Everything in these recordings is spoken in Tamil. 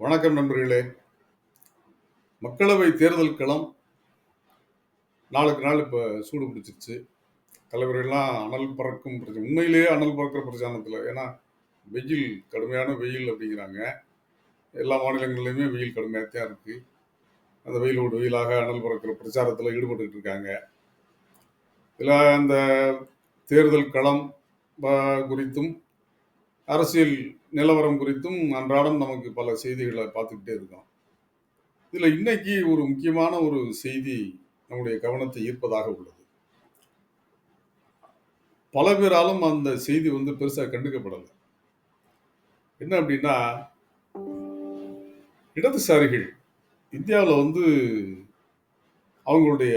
வணக்கம் நண்பர்களே. மக்களவை தேர்தல் களம் நாளுக்கு நாள் இப்போ சூடு பிடிச்சிருச்சு. தலைவர்கள்லாம் அனல் பறக்கும் பிரச்சனை உண்மையிலேயே அனல் பறக்கிற பிரச்சாரத்தில் ஏன்னா வெயில் கடுமையான வெயில் அப்படிங்கிறாங்க. எல்லா மாநிலங்கள்லையுமே வெயில் கடுமையாக தான் இருக்குது அந்த வெயிலோடு வெயிலாக அனல் பறக்கிற பிரச்சாரத்தில் ஈடுபட்டுக்கிட்டு இருக்காங்க. இதில் அந்த தேர்தல் களம் குறித்தும் அரசியல் நிலவரம் குறித்தும் அன்றாடம் நமக்கு பல செய்திகளை பார்த்துக்கிட்டே இருக்கோம். இதில் இன்னைக்கு ஒரு முக்கியமான ஒரு செய்தி நம்முடைய கவனத்தை ஈர்ப்பதாக உள்ளது. பல பேராலும் அந்த செய்தி வந்து பெருசாக கண்டுக்கப்படலை. என்ன அப்படின்னா இடதுசாரிகள் இந்தியாவில் வந்து அவங்களுடைய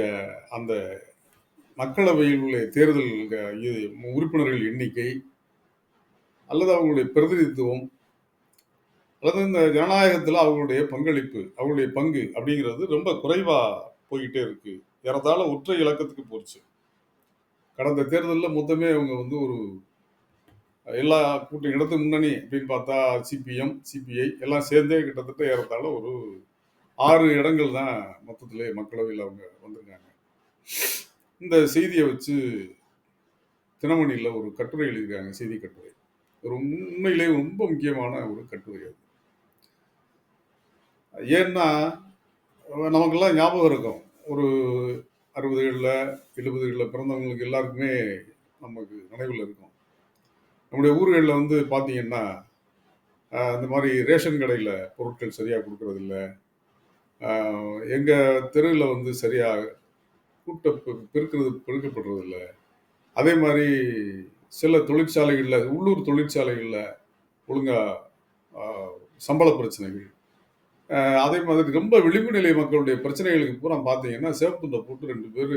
அந்த மக்களவையில் உள்ள தேர்தல் உறுப்பினர்கள் எண்ணிக்கை அல்லது அவங்களுடைய பிரதிநிதித்துவம் அல்லது இந்த ஜனநாயகத்தில் அவங்களுடைய பங்களிப்பு அவங்களுடைய பங்கு அப்படிங்கிறது ரொம்ப குறைவாக போய்கிட்டே இருக்கு. ஏறத்தாழ ஒற்றை இலக்கத்துக்கு போச்சு. கடந்த தேர்தலில் மொத்தமே அவங்க வந்து ஒரு எல்லா கூட்டம் இடத்து முன்னணி அப்படின்னு பார்த்தா சிபிஎம் சிபிஐ எல்லாம் சேர்ந்தே கிட்டத்தட்ட ஏறத்தாழ ஒரு ஆறு இடங்கள் தான் மொத்தத்திலே மக்களவையில் அவங்க வந்திருக்காங்க. இந்த செய்தியை வச்சு தினமணியில் ஒரு கட்டுரை எழுதியிருக்காங்க செய்தி கட்டுரை. ஒரு உண்மையிலே ரொம்ப முக்கியமான ஒரு கட்டுரை அது. ஏன்னா நமக்கெல்லாம் ஞாபகம் இருக்கும். ஒரு அறுபதுகளில் எழுபதுகளில் பிறந்தவங்களுக்கு எல்லாருக்குமே நமக்கு நினைவில் இருக்கும். நம்முடைய ஊர்களில் வந்து பார்த்தீங்கன்னா இந்த மாதிரி ரேஷன் கடையில் பொருட்கள் சரியாக கொடுக்கறதில்ல. எங்கள் தெருவில் வந்து சரியாக கூட்ட பெருக்கிறது பெருக்கப்படுறதில்ல. அதே மாதிரி சில தொழிற்சாலைகளில் உள்ளூர் தொழிற்சாலைகளில் ஒழுங்காக சம்பள பிரச்சனைகள். அதே மாதிரி ரொம்ப விளிம்பு நிலை மக்களுடைய பிரச்சனைகளுக்கு பூரா பார்த்தீங்கன்னா சேவ் துண்டை போட்டு ரெண்டு பேர்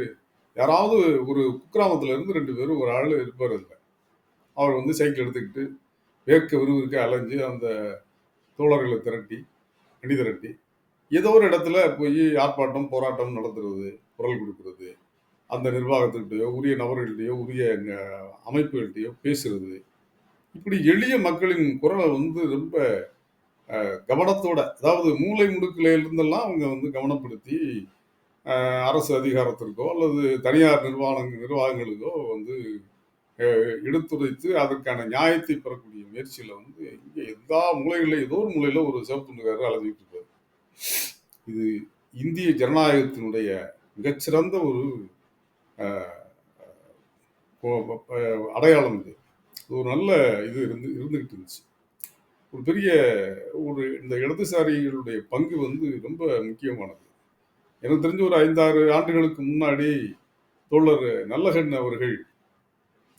யாராவது ஒரு குக்கிராமத்துல இருந்து ரெண்டு பேரும் ஒரு ஆள் இருப்பார் இல்லை அவர் வந்து சைக்கிள் எடுத்துக்கிட்டு வேர்க்க விறுவிறுக்க அலைஞ்சு அந்த தோழர்களை திரட்டி அணி திரட்டி ஏதோ ஒரு இடத்துல போய் ஆர்ப்பாட்டம் போராட்டம் நடத்துறது குரல் கொடுக்கறது அந்த நிர்வாகத்துக்கிட்டயோ உரிய நபர்கள்ட்டையோ உரிய அஹ், பேசுறது. இப்படி எளிய மக்களின் குரலை வந்து ரொம்ப கவனத்தோட அதாவது மூளை முடுக்கில இருந்தெல்லாம் அவங்க வந்து கவனப்படுத்தி அரசு அதிகாரத்திற்கோ அல்லது தனியார் நிர்வாக நிர்வாகங்களுக்கோ வந்து எடுத்துரைத்து அதற்கான நியாயத்தை பெறக்கூடிய முயற்சியில் வந்து இங்கே எல்லா மூலைகளில் ஏதோ ஒரு மூலையில் ஒரு சிவப்புண்டுக்காரர் அழுதிட்டு இருப்பார் இது இந்திய ஜனநாயகத்தினுடைய மிகச்சிறந்த ஒரு அடையாளம் இது. ஒரு நல்ல இது இருந்து இருந்துகிட்டு இருந்துச்சு. ஒரு பெரிய ஒரு இந்த இடதுசாரிகளுடைய பங்கு வந்து ரொம்ப முக்கியமானது. எனக்கு தெரிஞ்ச ஒரு ஐந்தாறு ஆண்டுகளுக்கு முன்னாடி தோழர் நல்லகண்ணு அவர்கள்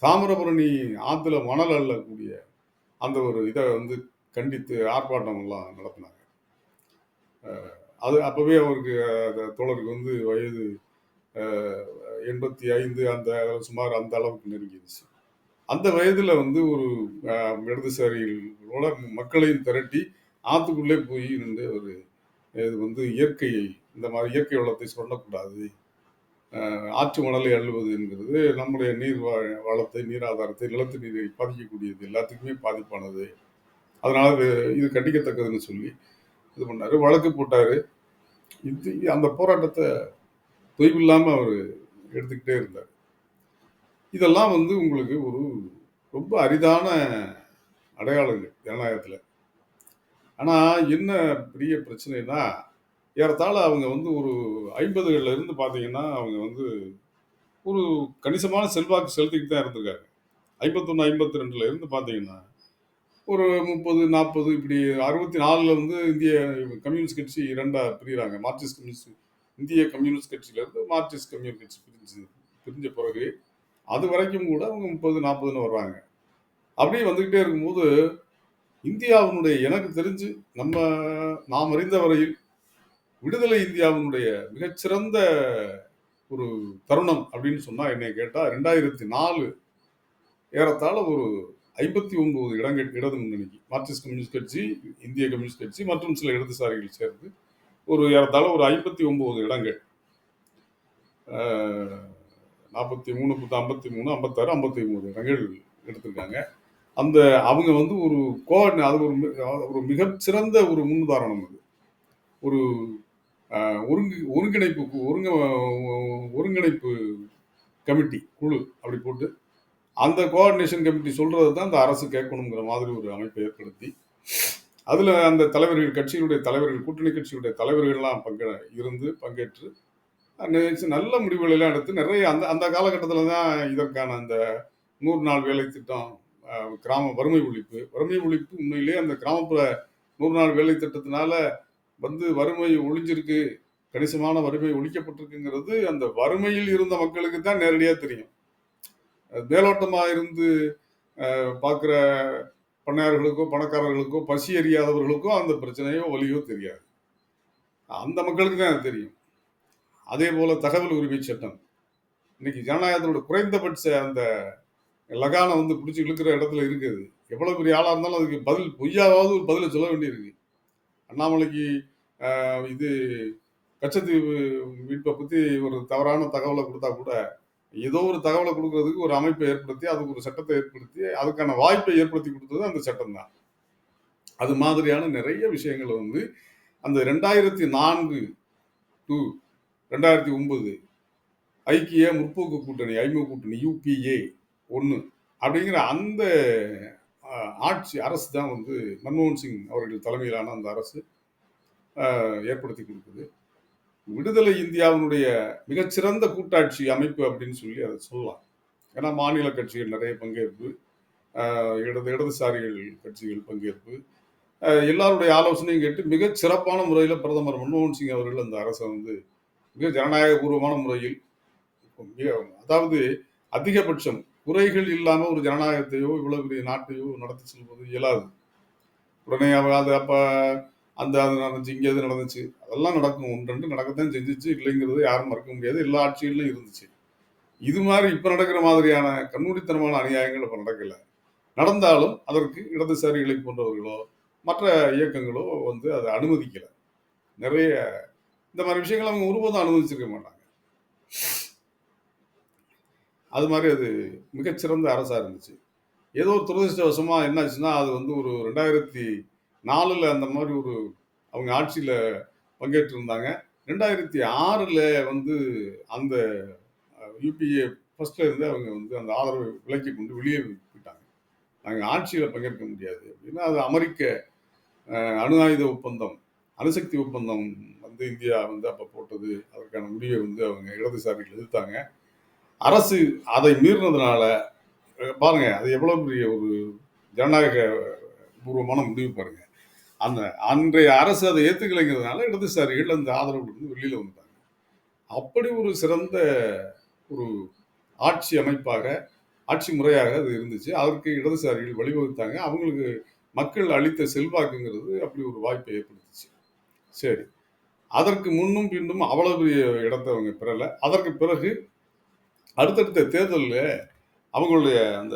தாமிரபரணி ஆற்றுல மணல் அள்ளக்கூடிய அந்த ஒரு இதை வந்து கண்டித்து ஆர்ப்பாட்டம் எல்லாம் நடத்தினாங்க அது அப்போவே அவருக்கு அந்த தோழருக்கு வந்து வயது எண்பத்தி ஐந்து அந்த சுமார் அந்த அளவுக்கு நெருங்கிடுச்சு அந்த வயதில் வந்து ஒரு இடதுசாரிகளோட மக்களையும் திரட்டி ஆற்றுக்குள்ளே போய் நின்று ஒரு இது வந்து இயற்கையை இந்த மாதிரி இயற்கை வளத்தை சொல்லக்கூடாது ஆற்று மணலை அள்ளுவது என்கிறது நம்முடைய நீர் வா- வளத்தை நீர் ஆதாரத்தை நிலத்து நீரை பாதிக்கக்கூடியது எல்லாத்துக்குமே பாதிப்பானது. அதனால் இது கண்டிக்கத்தக்கதுன்னு சொல்லி இது பண்ணார். வழக்கு போட்டார். இது அந்த போராட்டத்தை தொய்வில்லாம அவர் எடுத்துக்கிட்டே இருந்தார். இதெல்லாம் வந்து உங்களுக்கு ஒரு ரொம்ப அரிதான அடையாளங்கள் ஜனநாயகத்தில். ஆனால் என்ன பெரிய பிரச்சனைனா ஏறத்தாழ அவங்க வந்து ஒரு ஐம்பதுகளில் இருந்து பார்த்தீங்கன்னா அவங்க வந்து ஒரு கணிசமான செல்வாக்கு செலுத்திக்கிட்டு தான் இருந்திருக்காங்க. ஐம்பத்தொன்று ஐம்பத்தி ரெண்டுல இருந்து பார்த்தீங்கன்னா ஒரு முப்பது நாற்பது இப்படி அறுபத்தி நாலில் வந்து இந்திய கம்யூனிஸ்ட் கட்சி ரெண்டாக பிரிகிறாங்க மார்க்சிஸ்ட் கம்யூனிஸ்ட் இந்திய கம்யூனிஸ்ட் கட்சியிலேருந்து மார்க்சிஸ்ட் கம்யூனிஸ்ட் கட்சி பிரிஞ்சு பிரிஞ்ச பிறகு அது வரைக்கும் கூட அவங்க முப்பது நாற்பதுன்னு வர்றாங்க. அப்படியே வந்துக்கிட்டே இருக்கும்போது இந்தியாவினுடைய எனக்கு தெரிஞ்சு நம்ம நாம் அறிந்த வரையில் விடுதலை இந்தியாவினுடைய மிகச்சிறந்த ஒரு தருணம் அப்படின்னு சொன்னால் என்னை கேட்டால் ரெண்டாயிரத்தி நாலு ஏறத்தாழ ஒரு ஐம்பத்தி ஒன்பது இடங்கள் இடது முன்னணிக்கு மார்க்சிஸ்ட் கம்யூனிஸ்ட் கட்சி இந்திய கம்யூனிஸ்ட் கட்சி மற்றும் சில இடதுசாரிகள் சேர்ந்து ஒரு ஏறத்தாழ ஒரு ஐம்பத்தி ஒன்பது இடங்கள். நாற்பத்தி மூணு பத்து ஐம்பத்தி மூணு ஐம்பத்தாறு ஐம்பத்தி மூணு இடங்கள் எடுத்திருக்காங்க. அந்த அவங்க வந்து ஒரு கோஆர்டினே அது ஒரு ஒரு மிகச்சிறந்த ஒரு முன்னுதாரணம் அது. ஒரு ஒருங்கி ஒருங்கிணைப்பு கு- ஒருங்க ஒருங்கிணைப்பு கமிட்டி குழு அப்படி போட்டு அந்த கோஆர்டினேஷன் கமிட்டி சொல்றது தான் அந்த அரசு கேட்கணுங்கிற மாதிரி ஒரு அமைப்பை ஏற்படுத்தி அதில் அந்த தலைவர்கள் கட்சியினுடைய தலைவர்கள் கூட்டணி கட்சியுடைய தலைவர்கள்லாம் பங்கு இருந்து பங்கேற்று நினைச்சு நல்ல முடிவுகளெல்லாம் எடுத்து நிறைய அந்த அந்த காலகட்டத்தில் தான் இதற்கான அந்த நூறு நாள் வேலை திட்டம் கிராம வறுமை ஒழிப்பு. வறுமை ஒழிப்பு உண்மையிலேயே அந்த கிராமப்புற நூறு நாள் வேலை திட்டத்தினால வந்து வறுமை ஒழிஞ்சிருக்கு. கணிசமான வறுமை ஒழிக்கப்பட்டிருக்குங்கிறது அந்த வறுமையில் இருந்த மக்களுக்கு தான் நேரடியாக தெரியும். மேலோட்டமாக இருந்து பார்க்குற பண்ணையார்களுக்கோ பணக்காரர்களுக்கோ பசி அறியாதவர்களுக்கோ அந்த பிரச்சனையோ வழியோ தெரியாது. அந்த மக்களுக்கு தான் அது தெரியும். அதே போல் தகவல் உரிமை சட்டம். இன்னைக்கு ஜனநாயகத்தோட குறைந்தபட்ச அந்த லகானை வந்து பிடிச்சி இழுக்கிற இடத்துல இருக்குது. எவ்வளோ பெரிய ஆளாக இருந்தாலும் அதுக்கு பதில் பொய்யாவது ஒரு பதிலை சொல்ல வேண்டியிருக்கு. அண்ணாமலைக்கு இது கச்சத்தீவு மீட்பை பற்றி ஒரு தவறான தகவலை கொடுத்தா கூட ஏதோ ஒரு தகவலை கொடுக்கறதுக்கு ஒரு அமைப்பை ஏற்படுத்தி அதுக்கு ஒரு சட்டத்தை ஏற்படுத்தி அதுக்கான வாய்ப்பை ஏற்படுத்தி கொடுத்தது அந்த சட்டம் தான். அது மாதிரியான நிறைய விஷயங்களை வந்து அந்த ரெண்டாயிரத்தி நான்கு டு ரெண்டாயிரத்தி ஒன்பது ஐக்கிய முற்போக்கு கூட்டணி ஐமுக கூட்டணி யூபிஏ ஒன்று அப்படிங்கிற அந்த ஆட்சி அரசு தான் வந்து மன்மோகன் சிங் அவர்கள் தலைமையிலான அந்த அரசு ஏற்படுத்தி கொடுக்குது. விடுதலை இந்தியாவினுடைய மிகச்சிறந்த கூட்டாட்சி அமைப்பு அப்படின்னு சொல்லி அதை சொல்லலாம். ஏன்னா மாநில கட்சிகள் நிறைய பங்கேற்பு இடது இடதுசாரிகள் கட்சிகள் பங்கேற்பு. எல்லாருடைய ஆலோசனையும் கேட்டு மிகச் சிறப்பான முறையில் பிரதமர் மன்மோகன் சிங் அவர்கள் அந்த அரசை வந்து மிக ஜனநாயகபூர்வமான முறையில் அதாவது அதிகபட்சம் குறைகள் இல்லாமல் ஒரு ஜனநாயகத்தையோ இவ்வளவு பெரிய நாட்டையோ நடத்தி செல்வது இயலாது. உடனே அவ- அது அப்போ அந்த அது நடந்துச்சு இங்கே அது நடந்துச்சு? அதெல்லாம் நடக்கும். ஒன்று ரெண்டு நடக்கத்தான் செஞ்சுச்சு. இல்லைங்கிறது யாரும் மறக்க முடியாது. எல்லா ஆட்சிகளிலும் இருந்துச்சு. இது மாதிரி இப்போ நடக்கிற மாதிரியான கண்மூடித்தனமான அநியாயங்கள் இப்போ நடக்கல. நடந்தாலும் அதற்கு இடதுசாரிகளை போன்றவர்களோ மற்ற இயக்கங்களோ வந்து அதை அனுமதிக்கலை. நிறைய இந்த மாதிரி விஷயங்கள் அவங்க ஒருபோதும் அனுமதிச்சிருக்க மாட்டாங்க. அது மாதிரி அது மிகச்சிறந்த அரசாக இருந்துச்சு. ஏதோ துரதிருஷ்டவசமாக என்னாச்சுன்னா அது வந்து ஒரு ரெண்டாயிரத்தி நாலில் அந்த மாதிரி ஒரு அவங்க ஆட்சியில் பங்கேற்று இருந்தாங்க ரெண்டாயிரத்தி ஆறில் வந்து அந்த யூபிஏ ஃபஸ்ட்டில் இருந்து அவங்க வந்து அந்த ஆதரவை விலக்கி கொண்டு வெளியே போயிட்டாங்க. நாங்கள் ஆட்சியில் பங்கேற்க முடியாது. அப்படின்னா அது அமெரிக்க அணு ஆயுத ஒப்பந்தம் அணுசக்தி ஒப்பந்தம் வந்து இந்தியா வந்து அப்போ போட்டது. அதற்கான முடிவை வந்து அவங்க இடதுசாரிகள் எதிர்த்தாங்க. அரசு அதை மீறினதுனால பாருங்கள் பாருங்க அது எவ்வளோ பெரிய ஒரு ஜனநாயக பூர்வமான முடிவு பாருங்க. அந்த அன்றைய அரசு அதை ஏற்றுக்கலைங்கிறதுனால இடதுசாரிகள் அந்த ஆதரவு இருந்து வெளியில் வந்துட்டாங்க. அப்படி ஒரு சிறந்த ஒரு ஆட்சி அமைப்பாக ஆட்சி முறையாக அது இருந்துச்சு. அதற்கு இடதுசாரிகள் வழிவகுத்தாங்க. அவங்களுக்கு மக்கள் அளித்த செல்வாக்குங்கிறது அப்படி ஒரு வாய்ப்பை ஏற்படுத்துச்சு. சரி. அதற்கு முன்னும் பின்னும் அவ்வளவு பெரிய இடத்தை அவங்க பெறலை. அதற்கு பிறகு அடுத்தடுத்த தேர்தலில் அவங்களுடைய அந்த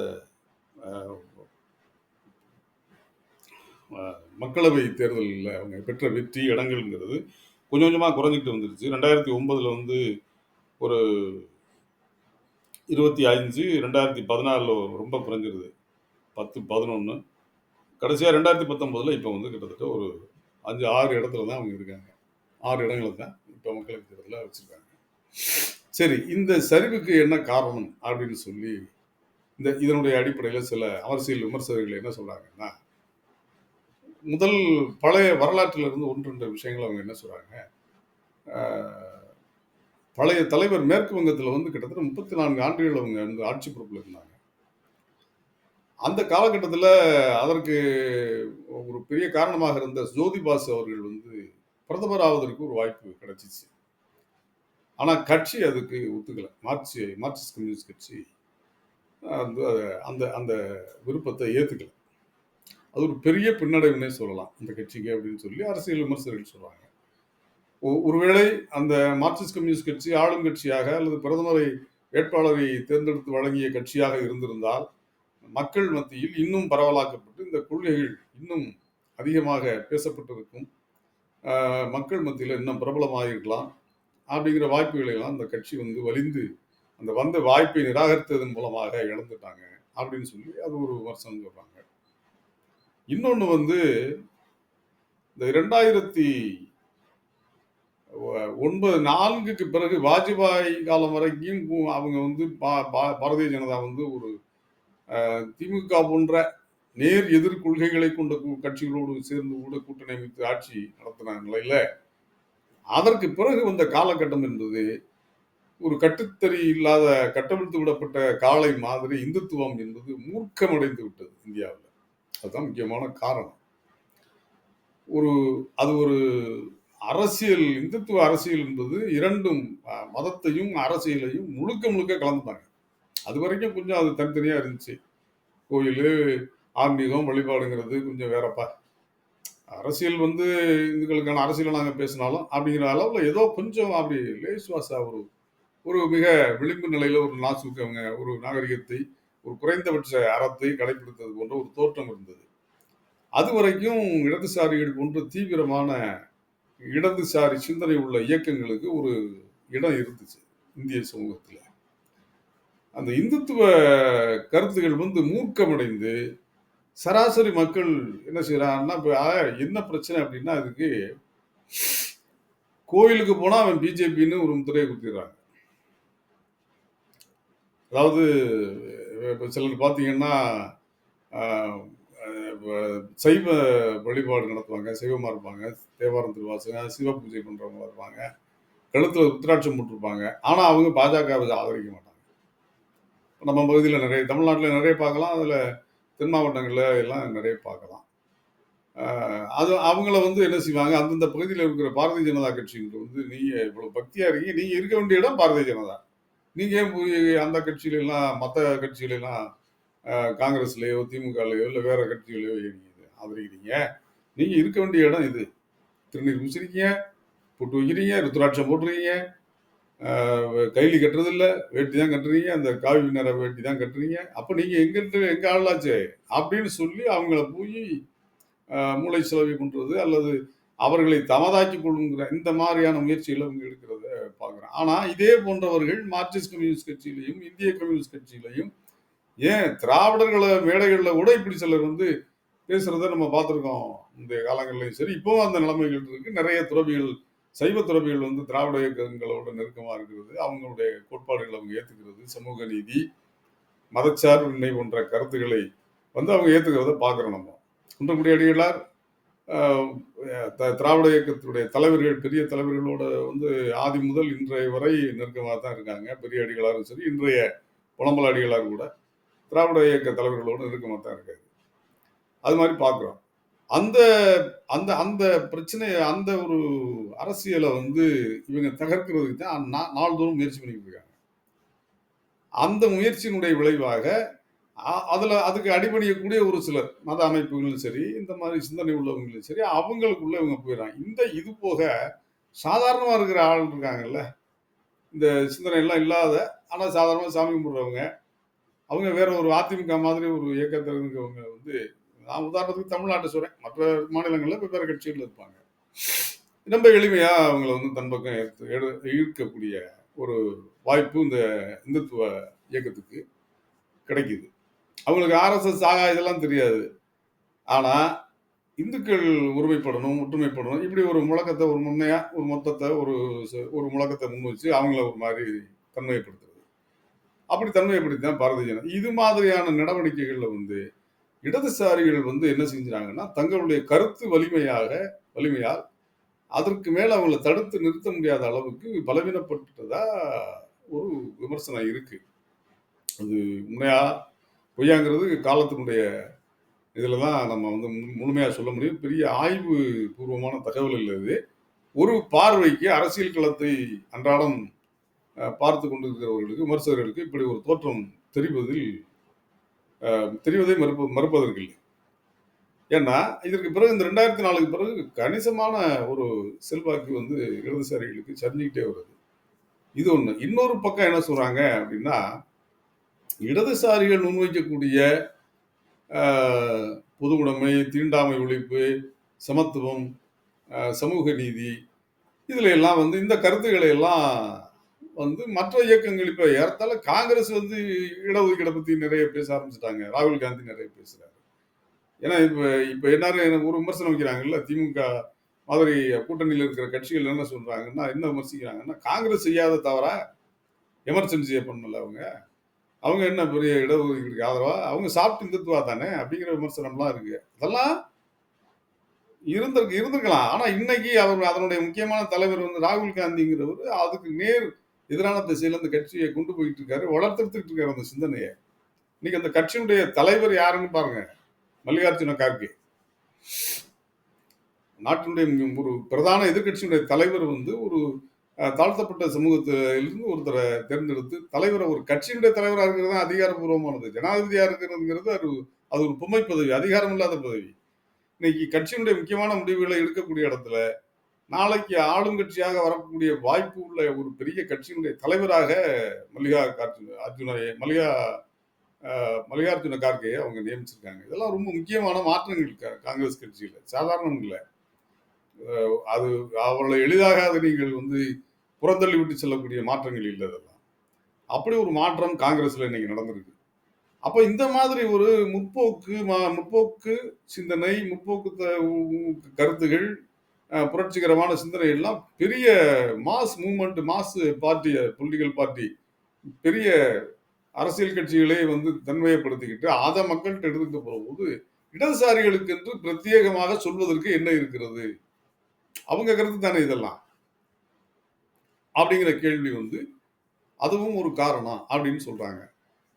மக்களவை தேர்தலில் அவங்க பெற்ற வெற்றி இடங்கள்ங்கிறது கொஞ்சம் கொஞ்சமாக குறைஞ்சிக்கிட்டு வந்துருச்சு. ரெண்டாயிரத்தி ஒன்பதில் வந்து ஒரு இருபத்தி அஞ்சு ரெண்டாயிரத்தி பதினாறில் ரொம்ப குறைஞ்சிருது. பத்து பதினொன்று கடைசியாக ரெண்டாயிரத்தி பத்தொம்போதில் இப்போ வந்து கிட்டத்தட்ட ஒரு அஞ்சு ஆறு இடத்துல தான் அவங்க இருக்காங்க. ஆறு இடங்களை தான் இப்போ மக்களவை தேர்தலில் வச்சுருக்காங்க. சரி இந்த சரிவுக்கு என்ன காரணம் அப்படின்னு சொல்லி இந்த இதனுடைய அடிப்படையில் சில அரசியல் விமர்சகர்கள் என்ன சொல்கிறாங்கன்னா முதல் பழைய வரலாற்றில் இருந்து ஒன்று ரெண்டு விஷயங்கள் அவங்க என்ன சொல்கிறாங்க பழைய தலைவர் மேற்கு வங்கத்தில் வந்து கிட்டத்தட்ட முப்பத்தி நான்கு ஆண்டுகள் அவங்க வந்து ஆட்சி பொறுப்பில் இருந்தாங்க. அந்த காலகட்டத்தில் அதற்கு ஒரு பெரிய காரணமாக இருந்த ஜோதிபாஸ் அவர்கள் வந்து பிரதமர் ஆவதற்கு ஒரு வாய்ப்பு கிடைச்சிச்சு. ஆனால் கட்சி அதுக்கு ஒத்துக்கலை. மார்க்சி மார்க்சிஸ்ட் கம்யூனிஸ்ட் கட்சி வந்து அந்த அந்த விருப்பத்தை ஏற்றுக்கலை அது ஒரு பெரிய பின்னடைவுன்னே சொல்லலாம். அந்த கட்சிக்கு அப்படின்னு சொல்லி அரசியல் விமர்சகர்கள் சொல்றாங்க ஒ- ஒருவேளை அந்த மார்க்சிஸ்ட் கம்யூனிஸ்ட் கட்சி ஆளும் கட்சியாக அல்லது பிரதமரை வேட்பாளரை தேர்ந்தெடுத்து வழங்கிய கட்சியாக இருந்திருந்தால் மக்கள் மத்தியில் இன்னும் பரவலாக்கப்பட்டு இந்த கொள்கைகள் இன்னும் அதிகமாக பேசப்பட்டிருக்கும். மக்கள் மத்தியில் இன்னும் பிரபலமாக இருக்கலாம் அப்படிங்கிற வாய்ப்புகளை எல்லாம் அந்த கட்சி வந்து வலிந்து அந்த வந்த வாய்ப்பை நிராகரித்ததன் மூலமாக இழந்துட்டாங்க அப்படின்னு சொல்லி அது ஒரு விமர்சனம் சொல்கிறாங்க இன்னொன்று வந்து இந்த இரண்டாயிரத்தி ஒன்பது நான்குக்கு பிறகு வாஜ்பாய் காலம் வரைக்கும் அவங்க வந்து பா- பா- பாரதிய ஜனதா வந்து ஒரு திமுக போன்ற நேர் எதிர் கொள்கைகளை கொண்ட கட்சிகளோடு சேர்ந்து கூட கூட்டணி அமைத்து ஆட்சி நடத்தின நிலையில அதற்கு பிறகு வந்த காலகட்டம் என்பது ஒரு கட்டுத்தறி இல்லாத கட்டவிழ்த்து விடப்பட்ட காலை மாதிரி இந்துத்துவம் என்பது மூர்க்கமடைந்து விட்டது இந்தியாவில். அதுதான் முக்கியமான காரணம். ஒரு அது ஒரு அரசியல் இந்துத்துவ அரசியல் என்பது இரண்டும் மதத்தையும் அரசியலையும் முழுக்க முழுக்க கலந்துட்டாங்க. அது வரைக்கும் கொஞ்சம் அது தனித்தனியாக இருந்துச்சு. கோயில் ஆன்மீகம் வழிபாடுங்கிறது கொஞ்சம் வேறப்பா. அரசியல் வந்து இந்துக்களுக்கான அரசியலை நாங்கள் பேசினாலும் அப்படிங்கிற அளவில் ஏதோ கொஞ்சம் அப்படி லேசுவாசா ஒரு ஒரு மிக விளிம்பு நிலையில் ஒரு நாசுக்கவங்க ஒரு நாகரிகத்தை ஒரு குறைந்தபட்ச அறத்தை கடைபிடித்தது போன்ற ஒரு தோற்றம் இருந்தது. அது வரைக்கும் இடதுசாரிகள் போன்ற தீவிரமான இடதுசாரி சிந்தனை உள்ள இயக்கங்களுக்கு ஒரு இடம் இருந்துச்சு இந்திய சமூகத்தில். அந்த இந்துத்துவ கருத்துகள் வந்து மூர்க்கமடைந்து சராசரி மக்கள் என்ன செய்கிறாங்கன்னா இப்போ என்ன பிரச்சனை அப்படின்னா அதுக்கு கோயிலுக்கு போனால் அவன் பிஜேபின்னு ஒரு முத்திரையை குத்திடுறாங்க. அதாவது இப்போ சிலர் பார்த்தீங்கன்னா சைவ வழிபாடு நடத்துவாங்க சைவமாக இருப்பாங்க தேவாரம் திருவாசக சிவ பூஜை பண்ணுறவங்களா இருப்பாங்க கழுத்தில் உத்திராட்சம் போட்டிருப்பாங்க. ஆனால் அவங்க பாஜகவை ஆதரிக்க மாட்டாங்க. நம்ம பகுதியில் நிறைய தமிழ்நாட்டில் நிறைய பார்க்கலாம் அதில் தென் மாவட்டங்களில் எல்லாம் நிறைய பார்க்கலாம். அது அவங்கள வந்து என்ன செய்வாங்க அந்தந்த பகுதியில் இருக்கிற பாரதிய ஜனதா கட்சிகள் வந்து நீங்கள் இவ்வளோ பக்தியாக இருக்கீங்க நீங்கள் இருக்க வேண்டிய இடம் பாரதிய ஜனதா. நீங்கள் ஏன் போய் அந்த கட்சியில எல்லாம் மற்ற கட்சியில எல்லாம் காங்கிரஸ்லயோ திமுகலையோ இல்லை வேற கட்சிகளையோ நீங்கள் ஆதரிக்கிறீங்க? நீங்கள் இருக்க வேண்டிய இடம் இது. திருநீர் பூசிருக்கீங்க பொட்டு வைக்கிறீங்க ருத்ராட்சம் போட்டுருக்கீங்க ஆஹ் கைலி கட்டுறதில்ல வேட்டி தான் கட்டுறீங்க அந்த காவி நிற வேட்டி தான் கட்டுறீங்க. அப்போ நீங்கள் எங்கிட்ட எங்க ஆளாச்சு? அப்படின்னு சொல்லி அவங்கள போய் மூளை செலவி பண்ணுறது அல்லது அவர்களை தமதாக்கி கொள்ளுங்கிற இந்த மாதிரியான முயற்சிகளை அவங்க எடுக்கிறது. பார்க்குறேன். ஆனால் இதே போன்றவர்கள் மார்க்சிஸ்ட் கம்யூனிஸ்ட் கட்சியிலையும் இந்திய கம்யூனிஸ்ட் கட்சியிலையும் ஏன் திராவிடர்களை மேடைகளில் கூட இப்படி சிலர் வந்து பேசுகிறத நம்ம பார்த்துருக்கோம் இந்த காலங்கள்லையும் சரி இப்போவும் அந்த நிலைமைகள் இருக்குது நிறைய துறவிகள் சைவ துறவிகள் வந்து திராவிட இயக்கங்களோட நெருக்கமாக இருக்கிறது. அவங்களுடைய கோட்பாடுகளை அவங்க ஏற்றுக்கிறது சமூக நீதி மதச்சார்பின்மை போன்ற கருத்துக்களை வந்து அவங்க ஏற்றுக்கிறத பார்க்குறோம் நம்ம. குன்றக்குடி அடிகளார் திராவிட இயக்கத்துடைய தலைவர்கள் பெரிய தலைவர்களோட வந்து ஆதி முதல் இன்றைய வரை நெருக்கமாக தான் இருக்காங்க. பெரிய அடிகளாரும் சரி இன்றைய புலம்பல அடிகளாரும் கூட திராவிட இயக்க தலைவர்களோட நெருக்கமாக தான் இருக்காரு அது மாதிரி பார்க்குறோம். அந்த அந்த அந்த பிரச்சனையை அந்த ஒரு அரசியலை வந்து இவங்க தகர்க்கிறதுக்கு தான் நாள்தோறும் முயற்சி பண்ணிக்கிட்டு இருக்காங்க. அந்த முயற்சியினுடைய விளைவாக அதில் அதுக்கு அடிபணியக்கூடிய ஒரு சிலர் மத அமைப்புகளும் சரி இந்த மாதிரி சிந்தனை உள்ளவங்களும் சரி அவங்களுக்குள்ளே இவங்க போயிடறாங்க. இந்த இது போக சாதாரணமாக இருக்கிற ஆள் இருக்காங்கல்ல இந்த சிந்தனை எல்லாம் இல்லாத ஆனால் சாதாரணமாக சாமி கும்பிட்றவங்க அவங்க வேற ஒரு அதிமுக மாதிரி ஒரு இயக்கத்தில் இருக்கிறவங்க வந்து நான் உதாரணத்துக்கு தமிழ்நாட்டை சொல்கிறேன் மற்ற மாநிலங்களில் வெவ்வேறு கட்சிகள் இருப்பாங்க. ரொம்ப எளிமையாக அவங்கள வந்து தன் பக்கம் எடுத்து எடு- ஈர்க்கக்கூடிய ஒரு வாய்ப்பு இந்த இந்துத்துவ இயக்கத்துக்கு கிடைக்குது. அவங்களுக்கு ஆர்எஸ்எஸ் ஆகா இதெல்லாம் தெரியாது. ஆனால் இந்துக்கள் ஒருமைப்படணும் ஒற்றுமைப்படணும். இப்படி ஒரு முழக்கத்தை ஒரு முன்னையா ஒரு மொத்தத்தை ஒரு ச- ஒரு முழக்கத்தை முன் வச்சு அவங்கள ஒரு மாதிரி தன்மையைப்படுத்துறது. அப்படி தன்மையைப்படுத்தி தான் பாரதிய ஜனதா. இது மாதிரியான நடவடிக்கைகளில் வந்து இடதுசாரிகள் வந்து என்ன செஞ்சாங்கன்னா தங்களுடைய கருத்து வலிமையாக வலிமையால் அதற்கு மேல் அவங்கள தடுத்து நிறுத்த முடியாத அளவுக்கு பலவீனப்பட்டதா ஒரு விமர்சனம் இருக்கு. அது உண்மையா பொய்யாங்கிறது காலத்தினுடைய இதில் தான் நம்ம வந்து முழுமையாக சொல்ல முடியும். பெரிய ஆய்வு பூர்வமான தகவல் இல்லை ஒரு பார்வைக்கு அரசியல் களத்தை அன்றாடம் பார்த்து கொண்டிருக்கிறவர்களுக்கு விமர்சகர்களுக்கு இப்படி ஒரு தோற்றம் தெரிவதில் தெரிவதை மறுப்ப மறுப்பதற்கில்லை ஏன்னா இதற்கு பிறகு இந்த ரெண்டாயிரத்தி நாலுக்கு பிறகு கணிசமான ஒரு செல்வாக்கு வந்து இடதுசாரிகளுக்கு சரிஞ்சுக்கிட்டே வருது. இது ஒன்று இன்னொரு பக்கம் என்ன சொல்கிறாங்க அப்படின்னா இடதுசாரிகள் முன்வைக்கக்கூடிய பொது உடைமை தீண்டாமை ஒழிப்பு சமத்துவம் சமூக நீதி இதுல எல்லாம் வந்து இந்த கருத்துக்களை எல்லாம் வந்து மற்ற இயக்கங்கள் இப்போ ஏறத்தால காங்கிரஸ் வந்து இடஒதுக்கீடை பற்றி நிறைய பேச ஆரம்பிச்சிட்டாங்க. ராகுல் காந்தி நிறைய பேசுகிறாரு ஏன்னா இப்போ இப்போ எல்லாரும் எனக்கு ஒரு விமர்சனம் வைக்கிறாங்கல்ல திமுக மாதிரி கூட்டணியில் இருக்கிற கட்சிகள் என்ன சொல்கிறாங்கன்னா என்ன விமர்சிக்கிறாங்கன்னா காங்கிரஸ் செய்யாத தவிர எமர்ஜென்சியை பண்ணல அவங்க. அவங்க என்ன பெரிய இடஒதுக்கீடுக்கு ஆதரவா? அவங்க சாப்பிட்டு இந்துத்துவா தானே? அப்படிங்கிற விமர்சனம்லாம் இருக்கு. அதெல்லாம் இருந்திருக்கு இருந்திருக்கலாம். ஆனா இன்னைக்கு அவர் அதனுடைய முக்கியமான தலைவர் வந்து ராகுல் காந்திங்கிறவர் அதுக்கு நேர் எதிரான திசையில அந்த கட்சியை கொண்டு போயிட்டு இருக்காரு. வளர்த்துட்டு இருக்காரு அந்த சிந்தனையை. இன்னைக்கு அந்த கட்சியினுடைய தலைவர் யாருன்னு பாருங்க. மல்லிகார்ஜுன கார்கே. நாட்டினுடைய ஒரு பிரதான எதிர்கட்சியினுடைய தலைவர் வந்து ஒரு தாழ்த்தப்பட்ட சமூகத்திலிருந்து ஒருத்தரை தேர்ந்தெடுத்து தலைவரை ஒரு கட்சியினுடைய தலைவராக இருக்கிறது தான் அதிகாரப்பூர்வமானது. ஜனாதிபதியாக இருக்கிறதுங்கிறது அது அது ஒரு பொம்மை பதவி அதிகாரம் இல்லாத பதவி. இன்னைக்கு கட்சியினுடைய முக்கியமான முடிவுகளை எடுக்கக்கூடிய இடத்துல நாளைக்கு ஆளும் கட்சியாக வரக்கூடிய வாய்ப்பு உள்ள ஒரு பெரிய கட்சியினுடைய தலைவராக மல்லிகா அர்ஜுன அர்ஜுனையை மல்லிகா மல்லிகார்ஜுன கார்கேயை அவங்க நியமிச்சிருக்காங்க. இதெல்லாம் ரொம்ப முக்கியமான மாற்றங்கள் காங்கிரஸ் கட்சியில் சாதாரணம் இல்லை. அது அவர்களை எளிதாக அதை நீங்கள் வந்து புறந்தள்ளி விட்டு செல்லக்கூடிய மாற்றங்கள் இல்லை அதெல்லாம் அப்படி ஒரு மாற்றம் காங்கிரஸில் இன்னைக்கு நடந்திருக்கு. அப்போ இந்த மாதிரி ஒரு முற்போக்கு மா- முற்போக்கு சிந்தனை முற்போக்கு உ- கருத்துகள் புரட்சிகரமான சிந்தனை எல்லாம் பெரிய mass movement mass party political party பெரிய அரசியல் கட்சிகளே வந்து தன்மையப்படுத்திக்கிட்டு அதை மக்கள்கிட்ட எடுத்துட்டு போகும்போது இடதுசாரிகளுக்கு என்று பிரத்யேகமாக சொல்வதற்கு என்ன இருக்கிறது? அவங்க கருத்து தானே இதெல்லாம்? அப்படிங்கிற கேள்வி வந்து அதுவும் ஒரு காரணம் அப்படின்னு சொல்றாங்க.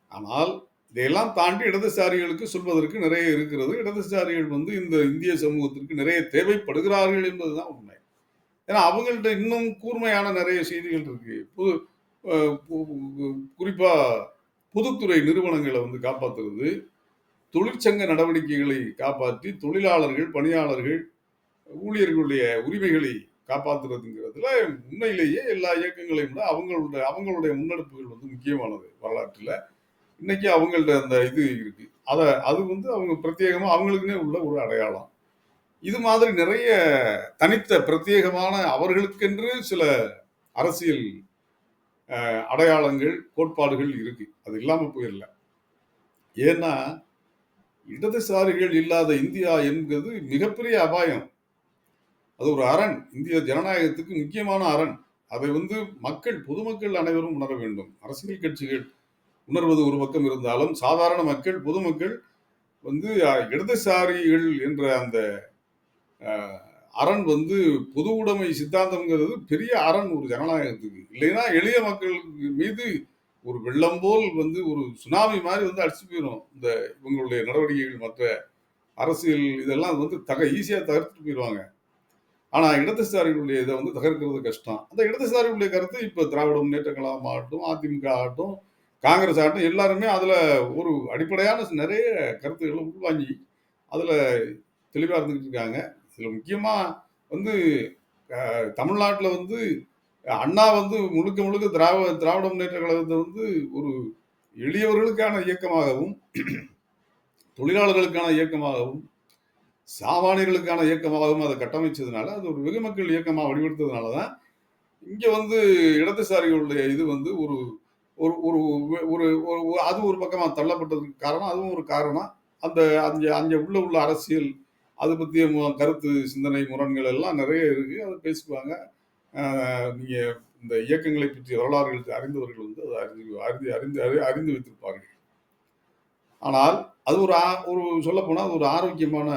ஆனால் இதையெல்லாம் தாண்டி இடதுசாரிகளுக்கு சொல்வதற்கு நிறைய இருக்கிறது. இடதுசாரிகள் வந்து இந்த இந்திய சமூகத்திற்கு நிறைய தேவைப்படுகிறார்கள் என்பதுதான் உண்மை. ஏன்னா அவங்கள்ட்ட இன்னும் கூர்மையான நிறைய செய்திகள் இருக்கு. புது பு- குறிப்பா பொதுத்துறை நிறுவனங்களை வந்து காப்பாற்றுறது தொழிற்சங்க நடவடிக்கைகளை காப்பாற்றி தொழிலாளர்கள் பணியாளர்கள் ஊழியர்களுடைய உரிமைகளை காப்பாற்றுறதுங்கிறதுல உண்மையிலேயே எல்லா இயக்கங்களையும் விட அவங்களுடைய அவங்களுடைய முன்னெடுப்புகள் வந்து முக்கியமானது வரலாற்றில். இன்னைக்கு அவங்கள்ட்ட அந்த இது இருக்கு. அதை அது வந்து அவங்க பிரத்யேகமாக அவங்களுக்குன்னே உள்ள ஒரு அடையாளம். இது மாதிரி நிறைய தனித்த பிரத்யேகமான அவர்களுக்கென்று சில அரசியல் அடையாளங்கள் கோட்பாடுகள் இருக்கு. அது இல்லாமல் போயிடல ஏன்னா இடதுசாரிகள் இல்லாத இந்தியா என்பது மிகப்பெரிய அபாயம். அது ஒரு அரண். இந்திய ஜனநாயகத்துக்கு முக்கியமான அரண். அதை வந்து மக்கள் பொதுமக்கள் அனைவரும் உணர வேண்டும். அரசியல் கட்சிகள் உணர்வது ஒரு பக்கம் இருந்தாலும் சாதாரண மக்கள் பொதுமக்கள் வந்து இடதுசாரிகள் என்ற அந்த அரண் வந்து பொது உடைமை சித்தாந்தம்ங்கிறது பெரிய அரண் ஒரு ஜனநாயகத்துக்கு. இல்லைன்னா எளிய மக்கள் மீது ஒரு வெள்ளம் போல் வந்து ஒரு சுனாமி மாதிரி வந்து அடிச்சு போயிடும் இந்த இவங்களுடைய நடவடிக்கைகள் மற்ற அரசியல் இதெல்லாம் வந்து தக ஈஸியாக தகர்த்துட்டு போயிடுவாங்க. ஆனால் இடதுசாரிகளுடைய இதை வந்து தகர்க்கிறது கஷ்டம். அந்த இடதுசாரிகளுடைய கருத்து இப்போ திராவிட முன்னேற்ற கழகம் ஆகட்டும் அதிமுக ஆகட்டும் காங்கிரஸ் ஆகட்டும் எல்லாருமே அதில் ஒரு அடிப்படையான நிறைய கருத்துக்களை உள்வாங்கி அதில் தெளிவாக இருந்துக்கிட்டு இருக்காங்க. இதில் முக்கியமாக வந்து தமிழ்நாட்டில் வந்து அண்ணா வந்து முழுக்க முழுக்க திராவிட திராவிட முன்னேற்ற கழகத்தை வந்து ஒரு எளியவர்களுக்கான இயக்கமாகவும் தொழிலாளர்களுக்கான இயக்கமாகவும் சாமானியர்களுக்கான இயக்கமாகவும் அதை கட்டமைச்சதுனால அது ஒரு வெகு மக்கள் இயக்கமாக வடிவெடுத்ததுனால தான் இங்கே வந்து இடதுசாரிகளுடைய இது வந்து ஒரு ஒரு ஒரு ஒரு ஒரு- அது ஒரு பக்கமாக தள்ளப்பட்டதுக்கு காரணம் அதுவும் ஒரு காரணம். அந்த அங்கே அங்கே உள்ள உள்ள அரசியல் அது பற்றிய மு- கருத்து சிந்தனை முரண்கள் எல்லாம் நிறைய இருக்குது அதை பேசுவாங்க. நீங்கள் இந்த இயக்கங்களை பற்றிய வரலாறுகள் அறிந்தவர்கள் வந்து அதை அறிந்து அறிந்து அறிந்து அறி- அறிந்து வைத்திருப்பார்கள். ஆனால் அது ஒரு ஆ- ஒரு சொல்லப்போனால் அது ஒரு ஆரோக்கியமான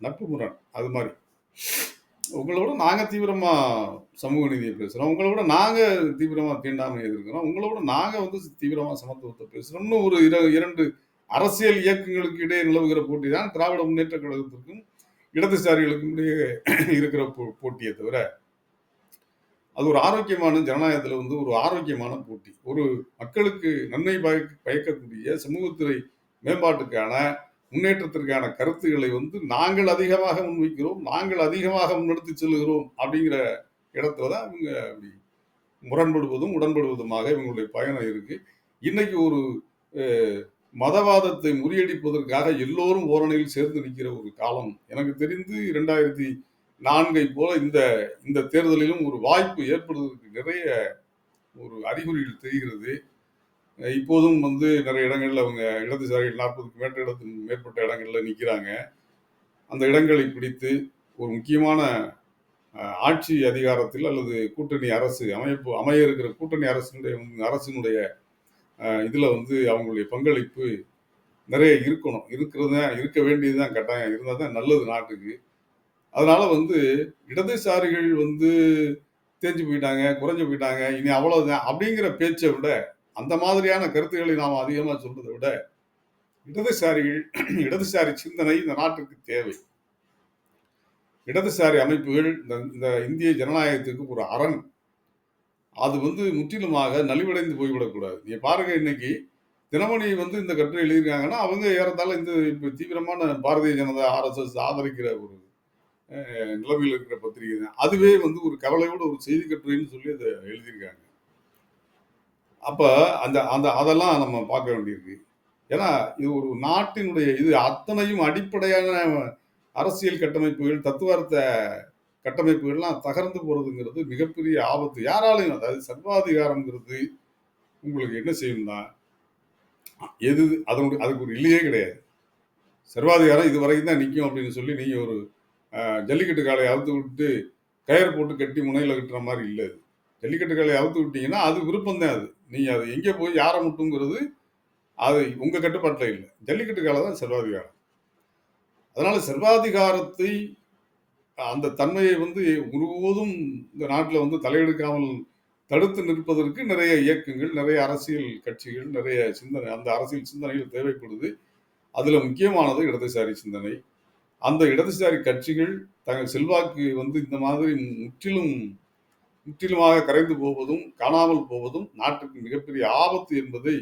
நட்பு முரண் அது மாதிரி. உங்களை விட நாங்கள் தீவிரமாக சமூக நீதியை பேசுகிறோம் உங்களை விட நாங்கள் தீவிரமாக தீண்டாமை எதிர்க்கிறோம். உங்களை விட நாங்கள் வந்து தீவிரமாக சமத்துவத்தை பேசுகிறோம்னு ஒரு இர இரண்டு அரசியல் இயக்கங்களுக்கு இடையே நிலவுகிற போட்டி தான் திராவிட முன்னேற்ற கழகத்திற்கும் இடதுசாரிகளுக்கும் இடையே இருக்கிற போ போட்டியை தவிர அது ஒரு ஆரோக்கியமான ஜனநாயகத்தில் வந்து ஒரு ஆரோக்கியமான போட்டி. ஒரு மக்களுக்கு நன்மை பயக்க பயக்கக்கூடிய சமூகத்துறை மேம்பாட்டுக்கான முன்னேற்றத்திற்கான கருத்துக்களை வந்து நாங்கள் அதிகமாக முன்வைக்கிறோம் நாங்கள் அதிகமாக முன்னெடுத்து செல்கிறோம் அப்படிங்கிற இடத்துல தான் இவங்க அப்படி முரண்படுவதும் உடன்படுவதுமாக இவங்களுடைய பயணம் இருக்கு. இன்னைக்கு ஒரு மதவாதத்தை முறியடிப்பதற்காக எல்லோரும் ஓரணையில் சேர்ந்து நிற்கிற ஒரு காலம். எனக்கு தெரிந்து இரண்டாயிரத்தி நான்கை போல இந்த இந்த தேர்தலிலும் ஒரு வாய்ப்பு ஏற்படுவதற்கு நிறைய ஒரு அறிகுறிகள் தெரிகிறது. இப்போதும் வந்து நிறைய இடங்களில் அவங்க இடதுசாரிகள் நாற்பதுக்கு மேற்பட்ட இடத்துக்கு மேற்பட்ட இடங்களில் நிற்கிறாங்க அந்த இடங்களை பிடித்து ஒரு முக்கியமான ஆட்சி அதிகாரத்தில் அல்லது கூட்டணி அரசு அமைப்பு அமைய இருக்கிற கூட்டணி அரசினுடைய அரசினுடைய இதில் வந்து அவங்களுடைய பங்களிப்பு நிறைய இருக்கணும். இருக்கிறது தான் இருக்க வேண்டியது தான் கட்டாயம். இருந்தால் தான் நல்லது நாட்டுக்கு. அதனால் வந்து இடதுசாரிகள் வந்து தேஞ்சு போயிட்டாங்க குறைஞ்சு போயிட்டாங்க. இனி அவ்வளோதான் அப்படிங்கிற பேச்சை விட அந்த மாதிரியான கருத்துக்களை நாம் அதிகமாக சொல்றதை விட இடதுசாரிகள் இடதுசாரி சிந்தனை இந்த நாட்டிற்கு தேவை. இடதுசாரி அமைப்புகள் இந்த இந்த இந்திய ஜனநாயகத்துக்கு ஒரு அரண். அது வந்து முற்றிலுமாக நலிவடைந்து போய்விடக்கூடாது நீ பாருங்க இன்னைக்கு தினமணி வந்து இந்த கட்டுரை எழுதியிருக்காங்கன்னா அவங்க ஏறத்தால இந்த இப்போ தீவிரமான பாரதிய ஜனதா ஆர்எஸ்எஸ் ஆதரிக்கிற ஒரு நிலைமையில் இருக்கிற பத்திரிகை தான். அதுவே வந்து ஒரு கவலையோட ஒரு செய்தி கட்டுரைன்னு சொல்லி அதை எழுதியிருக்காங்க. அப்போ அந்த அந்த அதெல்லாம் நம்ம பார்க்க வேண்டியிருக்கு. ஏன்னா இது ஒரு நாட்டினுடைய இது அத்தனையும் அடிப்படையான அரசியல் கட்டமைப்புகள் தத்துவார்த்த கட்டமைப்புகள்லாம் தகர்ந்து போகிறதுங்கிறது மிகப்பெரிய ஆபத்து. யாராலையும் அதாவது சர்வாதிகாரங்கிறது உங்களுக்கு என்ன செய்யணும்னா எது அதனுடைய அதுக்கு ஒரு இல்லையே கிடையாது. சர்வாதிகாரம் இது வரைக்கும் தான் நிற்கும் அப்படின்னு சொல்லி நீங்கள் ஒரு ஜல்லிக்கட்டு காளையை அவுத்து விட்டு கயிறு போட்டு கட்டி முனையில் கட்டுற மாதிரி இல்லை ஜல்லிக்கட்டு காளையை அவுத்து விட்டீங்கன்னா அது விருப்பம் தான் அது. நீங்கள் அது எங்கே போய் யாரை முட்டுங்கிறது அது உங்கள் கட்டுப்பாட்டில் இல்லை. ஜல்லிக்கட்டுக்கால தான் சர்வாதிகாரம் அதனால் சர்வாதிகாரத்தை அந்த தன்மையை வந்து முழுவதும் இந்த நாட்டில் வந்து தலையெடுக்காமல் தடுத்து நிற்பதற்கு நிறைய இயக்கங்கள் நிறைய அரசியல் கட்சிகள் நிறைய சிந்தனை அந்த அரசியல் சிந்தனைகள் தேவைப்படுது. அதில் முக்கியமானது இடதுசாரி சிந்தனை. அந்த இடதுசாரி கட்சிகள் தங்கள் செல்வாக்கு வந்து இந்த மாதிரி முற்றிலும் முற்றிலுமாக கரைந்து போவதும் காணாமல் போவதும் நாட்டுக்கு மிகப்பெரிய ஆபத்து என்பதை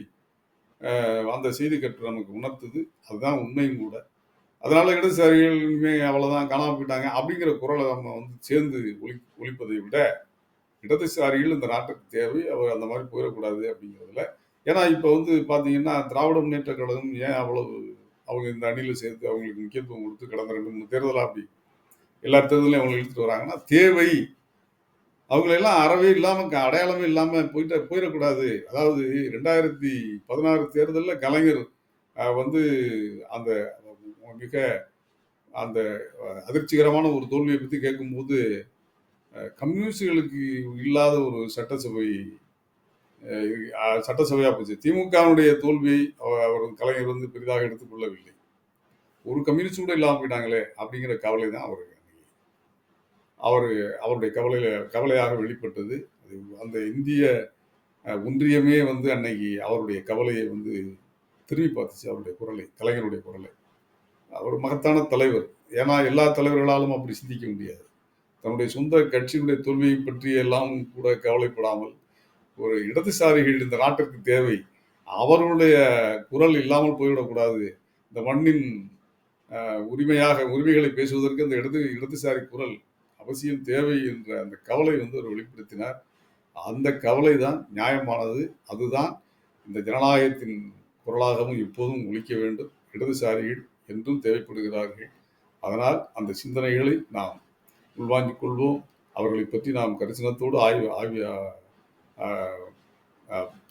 அந்த செய்தி கட்டு நமக்கு உணர்த்துது. அதுதான் உண்மையும் கூட. அதனால இடதுசாரிகள் இனிமே அவ்வளவுதான் காணாம போயிட்டாங்க அப்படிங்கிற குரலை நம்ம வந்து சேர்ந்து ஒலி ஒழிப்பதை விட இடதுசாரிகள் இந்த நாட்டுக்கு தேவை. அவர் அந்த மாதிரி போயிடக்கூடாது அப்படிங்கிறதுல. ஏன்னா இப்போ வந்து பார்த்தீங்கன்னா திராவிட முன்னேற்ற கழகம் ஏன் அவ்வளவு அவங்க இந்த அணியில் சேர்த்து அவங்களுக்கு முக்கியத்துவம் கொடுத்து கடந்த ரெண்டு மூணு தேர்தலாக அப்படி எல்லா தேர்தலையும் அவங்க இழுத்துட்டு வராங்கன்னா தேவை அவங்களெல்லாம் அறவே இல்லாமல் அடையாளமே இல்லாமல் போயிட்ட போயிடக்கூடாது. அதாவது ரெண்டாயிரத்தி பதினாறு தேர்தலில் கலைஞர் வந்து அந்த மிக அந்த அதிர்ச்சிகரமான ஒரு தோல்வியை பற்றி கேட்கும்போது கம்யூனிஸ்டுகளுக்கு இல்லாத ஒரு சட்டசபை சட்டசபையாக போச்சு. திமுகவுடைய தோல்வியை அவ- அவர் கலைஞர் வந்து பெரிதாக எடுத்துக்கொள்ளவில்லை. ஒரு கம்யூனிஸ்ட் கூட இல்லாமல் போயிட்டாங்களே அப்படிங்கிற கவலை தான் அவருக்கு. அவர் அவருடைய கவலையில கவலையாக வெளிப்பட்டது. அந்த இந்திய ஒன்றியமே வந்து அன்னைக்கு அவருடைய கவலையை வந்து திரும்பி பார்த்துச்சு அவருடைய குரலை கலைஞருடைய குரலை. அவர் மகத்தான தலைவர். ஏன்னா எல்லா தலைவர்களாலும் அப்படி சிந்திக்க முடியாது. தன்னுடைய சொந்த கட்சியினுடைய தோல்வியை பற்றி எல்லாம் கூட கவலைப்படாமல் ஒரு இடதுசாரிகள் இந்த நாட்டிற்கு தேவை. அவர்களுடைய குரல் இல்லாமல் போய்விடக்கூடாது. இந்த மண்ணின் உரிமையாக உரிமைகளை பேசுவதற்கு அந்த இடது இடதுசாரி குரல் அவசியம் தேவை என்ற அந்த கவலை வந்து அவர் வெளிப்படுத்தினார். அந்த கவலை தான் நியாயமானது. அதுதான் இந்த ஜனநாயகத்தின் குரலாகவும் எப்போதும் ஒழிக்க வேண்டும். இடதுசாரிகள் என்றும் தேவைப்படுகிறார்கள். அதனால் அந்த சிந்தனைகளை நாம் உள்வாங்கிக் கொள்வோம். அவர்களை பற்றி நாம் கரிசனத்தோடு ஆய்வு ஆய்வு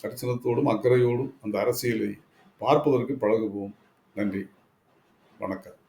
கரிசனத்தோடும் அக்கறையோடும் அந்த அரசியலை பார்ப்பதற்கு பழகுவோம். நன்றி. வணக்கம்.